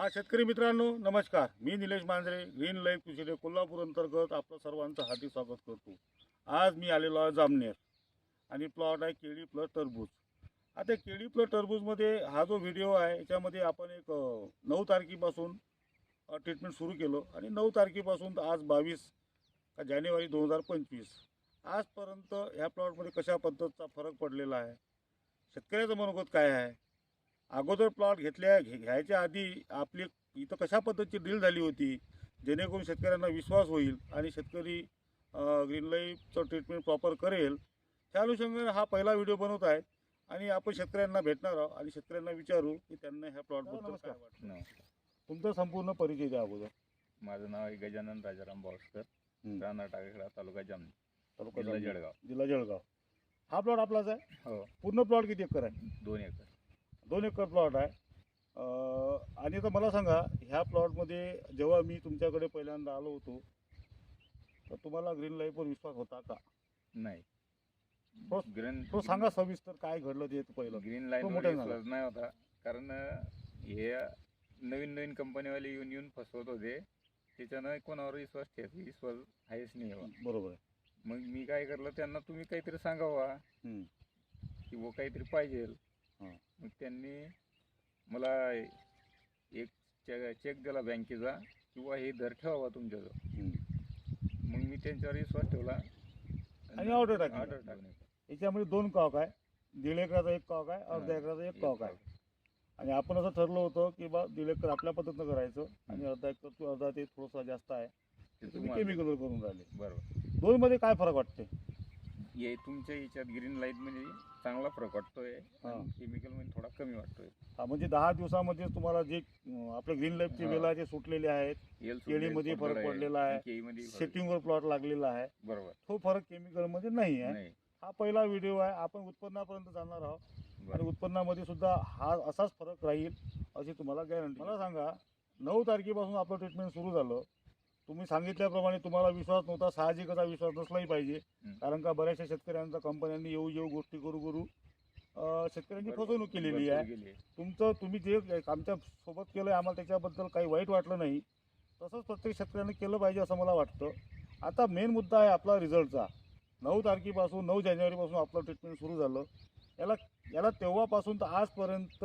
हा शेतकरी मित्रांनो नमस्कार. मी निलेश मांजरे ग्रीन लाईफ कृषी कोल्हापूर अंतर्गत आपलं सर्वांचं हार्दिक स्वागत करतो. आज मी आलेलो आहे जामनेर आणि प्लॉट आहे केळी प्लस टरबूज. आता केळी प्लस टरबूजमध्ये हा जो व्हिडिओ आहे याच्यामध्ये आपण एक नऊ तारखेपासून ट्रीटमेंट सुरू केलं आणि नऊ तारखेपासून तर आज बावीस का जानेवारी दोन हजार पंचवीस. आजपर्यंत ह्या प्लॉटमध्ये कशा पद्धतीचा फरक पडलेला आहे? शेतकऱ्याचं मनोगत काय आहे? अगोदर प्लॉट घेतल्या घे घ्यायच्या आधी आपली इथं कशा पद्धतीची डील झाली होती? जेणेकरून शेतकऱ्यांना विश्वास होईल आणि शेतकरी ग्रीन लाईफचं ट्रीटमेंट प्रॉपर करेल. त्या अनुषंगाने हा पहिला व्हिडिओ बनवत आहे. आणि आपण शेतकऱ्यांना भेटणार आहोत आणि शेतकऱ्यांना विचारू की त्यांना ह्या प्लॉटबद्दल काय वाटतं. तुमचा संपूर्ण परिचय द्या अगोदर. माझं नाव आहे गजानन राजाराम बावस्कर हं. राहणार टाकेकडा तालुका जामणी तालुका जिल्हा. जळगाव. जिल्हा जळगाव. हा प्लॉट आपलाच आहे? हो. पूर्ण प्लॉट किती एकर आहे? दोन एकर. दोन एकर प्लॉट आहे आणि आता मला सांगा ह्या प्लॉटमध्ये जेव्हा मी तुमच्याकडे पहिल्यांदा आलो होतो तर तुम्हाला ग्रीन लाईफवर विश्वास होता का नाही हो, ग्रीन तो सांगा सविस्तर काय घडलं ते पहिलं ग्रीन तो लाईन. विश्वास नाही होता कारण हे नवीन नवीन कंपनीवाले येऊन येऊन फसवत होते त्याच्यानं कोणावर विश्वास ठेव विश्वास आहेच नाही. बरोबर मग मी काय करलं त्यांना तुम्ही काहीतरी सांगावा हम्म. की वो काहीतरी पाहिजे. मग त्यांनी मला एक चेक चेक दिला बँकेचा किंवा हे दर ठेवावा तुमच्याजवळ. मग मी त्यांच्यावर विश्वास ठेवला. आणि order टाकली. ऑर्डर टाकली. याच्यामध्ये दोन कॉक आहे. दीड एकराचा एक कॉक आहे अर्धा. एकराचा एक कॉक आहे. आणि आपण असं ठरलं होतं की बा दीड एकर आपल्या पद्धतीनं करायचं आणि अर्धा एकर तू अर्धा ते थोडंसं जास्त आहे. केमिकलवर करून राहिले. बरोबर. दोन मध्ये काय फरक वाटते हे तुमच्या याच्यात ग्रीन लाइटमध्ये चांगला फरक वाटतोय. हां. केमिकलमध्ये थोडा कमी वाटतोय. हा, म्हणजे दहा दिवसामध्ये तुम्हाला जे अं, आपले ग्रीन लाईफचे हां. वेला जे सुटलेले आहेत. येल केळीमध्ये फरक पडलेला आहे. केळीमध्ये फरक- सेटिंगवर प्लॉट लागलेला आहे. बरोबर. तो फरक केमिकलमध्ये नाही आहे. नाही. हा पहिला व्हिडिओ आहे. आपण उत्पन्नापर्यंत जाणार आहोत. आणि बरोबर उत्पन्नामध्ये सुद्धा हा असाच फरक राहील अशी तुम्हाला गॅरंटी मला सांगा नऊ तारखेपासून आपलं ट्रीटमेंट सुरू झालं. तुम्ही सांगितल्याप्रमाणे तुम्हाला विश्वास नव्हता साहजिकचा विश्वास नसलाही पाहिजे. कारण का बऱ्याचशा शेतकऱ्यांचा कंपन्यांनी येऊ येऊ गोष्टी करू करू अं, शेतकऱ्यांची. फसवणूक केलेली आहे. आहे. तुमचं तुम्ही जे आमच्यासोबत केलं आम्हाला त्याच्याबद्दल काही वाईट वाटलं नाही. तसंच प्रत्येक शेतकऱ्यांनी केलं पाहिजे असं मला वाटतं. आता मेन मुद्दा आहे आपला रिझल्टचा नऊ तारखेपासून नऊ जानेवारीपासून आपलं ट्रीटमेंट सुरू झालं. याला याला तेव्हापासून तर आजपर्यंत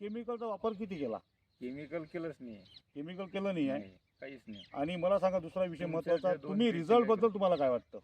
केमिकलचा वापर किती केला? केमिकल केलंच नाही. केमिकल केलं नाही आहे. नाही, काहीच नाही. आणि मला सांगा दुसरा विषय तुमच्या महत्त्वाचा ज्या दोन तुम्ही रिझल्टबद्दल तुम्हाला काय वाटतं?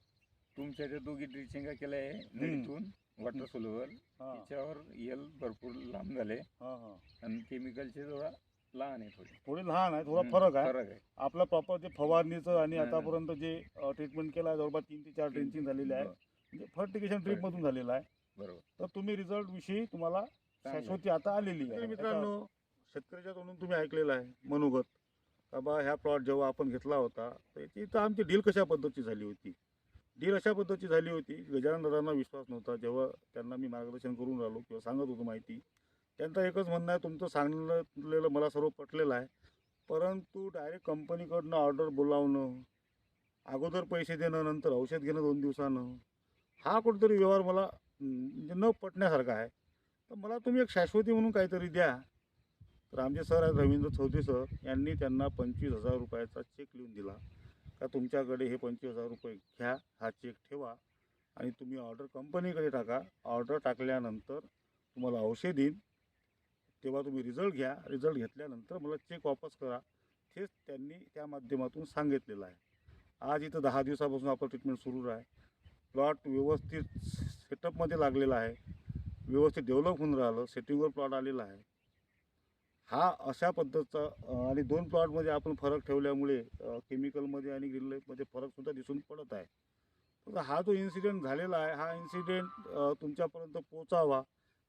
तुमच्या त्या दोघी ड्रिचिंगा केल्या आहे नदीतून वॉटर सोलवर हां. त्याच्यावर यल भरपूर लांब झाले. हां हां. आणि केमिकलचे जरा लहान आहे थोडे. थोडी लहान आहे थोडा हम्म, फरक आहे. फरक आहे. आपलं प्रॉपर जे फवारणीचं आणि नाही, नाही. आतापर्यंत जे ट्रीटमेंट केलं आहे जवळपास तीन ते चार ड्रेंचिंग झालेली आहे. म्हणजे फर्टिगेशन ड्रीप मधून झालेलं आहे. बरोबर. तर तुम्ही रिझल्ट विषयी तुम्हाला चांगलं. शाश्वती आता आलेली आहे. मित्रांनो शेतकऱ्याच्या तोंडून तुम्ही ऐकलेलं आहे मनोगत. का बा ह्या प्लॉट जेव्हा आपण घेतला होता तर याची तर आमची डील कशा पद्धतीची झाली होती? डील अशा पद्धतीची झाली होती गजानन दादांना विश्वास नव्हता जेव्हा त्यांना मी मार्गदर्शन करून राहिलो किंवा सांगत होतो माहिती. त्यांचं एकच म्हणणं आहे तुमचं सांगितलेलं मला सर्व पटलेलं आहे. परंतु डायरेक्ट कंपनीकडनं ऑर्डर बोलावणं अगोदर पैसे देणं नंतर औषध घेणं दोन दिवसानं हा कुठेतरी व्यवहार मला म्हणजे न पटण्यासारखा आहे. तर मला तुम्ही एक शाश्वती म्हणून काहीतरी द्या. तर आमचे सर आहेत रवींद्र चौधरी सर यांनी त्यांना पंचवीस हजार रुपयाचा चेक लिहून दिला. का तुमच्याकडे हे पंचवीस हजार रुपये घ्या हा चेक ठेवा आणि तुम्ही ऑर्डर कंपनीकडे टाका. ऑर्डर टाकल्यानंतर तुम्हाला औषध देईन तेव्हा तुम्ही रिझल्ट घ्या. रिझल्ट घेतल्यानंतर मला चेक वापस करा. हेच त्यांनी त्या माध्यमातून सांगितलेलं आहे. आज इथं दहा दिवसापासून आपलं ट्रीटमेंट सुरू आहे. प्लॉट व्यवस्थित सेटअपमध्ये लागलेला आहे. व्यवस्थित डेव्हलप होऊन राहिलं. सेटिंगवर प्लॉट आलेला आहे. हा अशा पद्धतीचा आणि दोन प्लॉटमध्ये आपण फरक ठेवल्यामुळे केमिकलमध्ये आणि ग्रीन लाईफमध्ये फरकसुद्धा दिसून पडत आहे. तर हा जो इन्सिडेंट झालेला आहे हा इन्सिडेंट तुमच्यापर्यंत पोचावा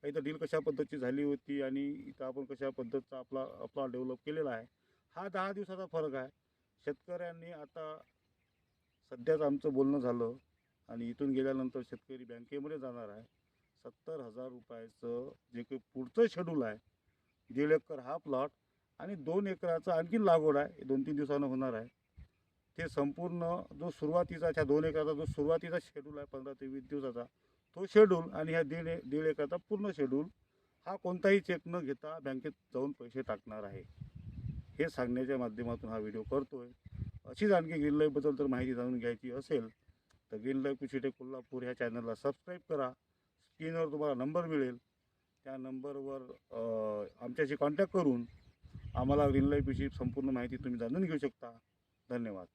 काही तर डील कशा पद्धतीची झाली होती आणि इथं आपण कशा पद्धतीचा आपला प्लॉट डेव्हलप केलेला आहे हा दहा दिवसाचा फरक आहे. शेतकऱ्यांनी आता सध्याच आमचं बोलणं झालं आणि इथून गेल्यानंतर शेतकरी बँकेमध्ये जाणार आहे. सत्तर हजार रुपयाचं जे काही पुढचं शेड्यूल आहे दीड एकर हा प्लॉट आणि दोन एकराचं आणखीन लागवड आहे. दोन तीन दिवसानं होणार आहे. ते संपूर्ण जो सुरुवातीचा त्या दोन एकराचा जो सुरुवातीचा शेड्यूल आहे पंधरा ते वीस दिवसाचा तो शेड्यूल आणि ह्या दीड दीड एकराचा पूर्ण शेड्यूल हा कोणताही चेक न घेता बँकेत जाऊन पैसे टाकणार आहे. हे सांगण्याच्या माध्यमातून हा व्हिडिओ करतो आहे अशीच आणखी ग्रीन लाईफबद्दल जर माहिती जाणून घ्यायची असेल तर ग्रीन लाईफ कुशिटे कोल्हापूर ह्या चॅनलला सबस्क्राईब करा. स्क्रीनवर तुम्हाला नंबर मिळेल. त्या नंबरवर आमच्याशी कॉन्टॅक्ट करून आम्हाला ग्रीन लाईफ विषयी संपूर्ण माहिती तुम्ही जाणून घेऊ शकता. धन्यवाद.